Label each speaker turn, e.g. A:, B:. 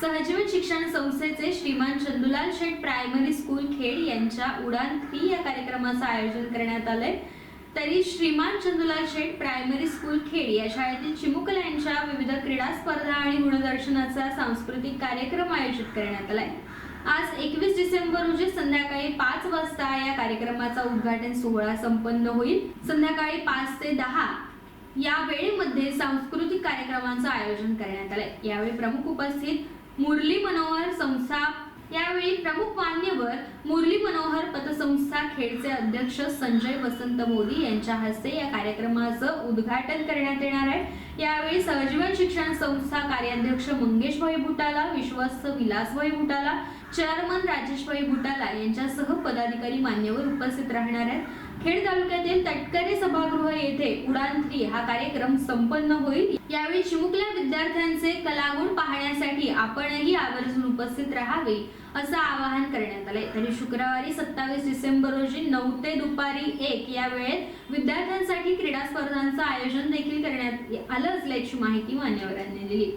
A: सहजीवन शिक्षण संस्थेचे श्रीमान चंदुलाल शेठ प्रायमरी स्कूल खेड यांच्या उडान थ्री या कार्यक्रमाचं आयोजन करण्यात आलंय. तरी श्रीमान चंदुलाल शेठ प्रायमरी स्कूल खेड या शाळेतील चिमुकला यांच्या विविध क्रीडा स्पर्धा आणि गुणदर्शनाचा सांस्कृतिक कार्यक्रम आयोजित करण्यात आलाय. आज एकवीस डिसेंबर रोजी संध्याकाळी पाच वाजता या कार्यक्रमाचा उद्घाटन सोहळा संपन्न होईल. संध्याकाळी पाच ते दहा या वेळेमध्ये सांस्कृतिक कार्यक्रमांचं आयोजन करण्यात आलंय. यावेळी प्रमुख उपस्थित मुरली मनोहर संस्था. यावेळी प्रमुख मान्यवर मुरली मनोहर पतसंस्था खेडचे अध्यक्ष संजय वसंत मोदी यांच्या हस्ते या कार्यक्रमाचं उद्घाटन करण्यात येणार आहे. यावेळी सहजीवन शिक्षण संस्था कार्याध्यक्ष मंगेशभाई बुटाला विश्वस्त विलासभाई भुटाला चेअरमन राजेशभाई बुटाला यांच्यासह पदाधिकारी मान्यवर उपस्थित राहणार आहेत. खेड तालुक्यातील तटकरे सभागृह येथे उडान थ्री हा कार्यक्रम संपन्न होईल. यावेळी चिमुकल्या विद्यार्थ्यांचे कलागुण पाहण्यासाठी आपणही आवर्जून उपस्थित राहावे असं आवाहन करण्यात आलंय. तरी शुक्रवारी सत्तावीस डिसेंबर रोजी नऊ ते दुपारी एक या वेळेत विद्यार्थ्यांसाठी क्रीडा स्पर्धांचं आयोजन देखील करण्यात आलं असल्याची माहिती मान्यवरांनी दिली.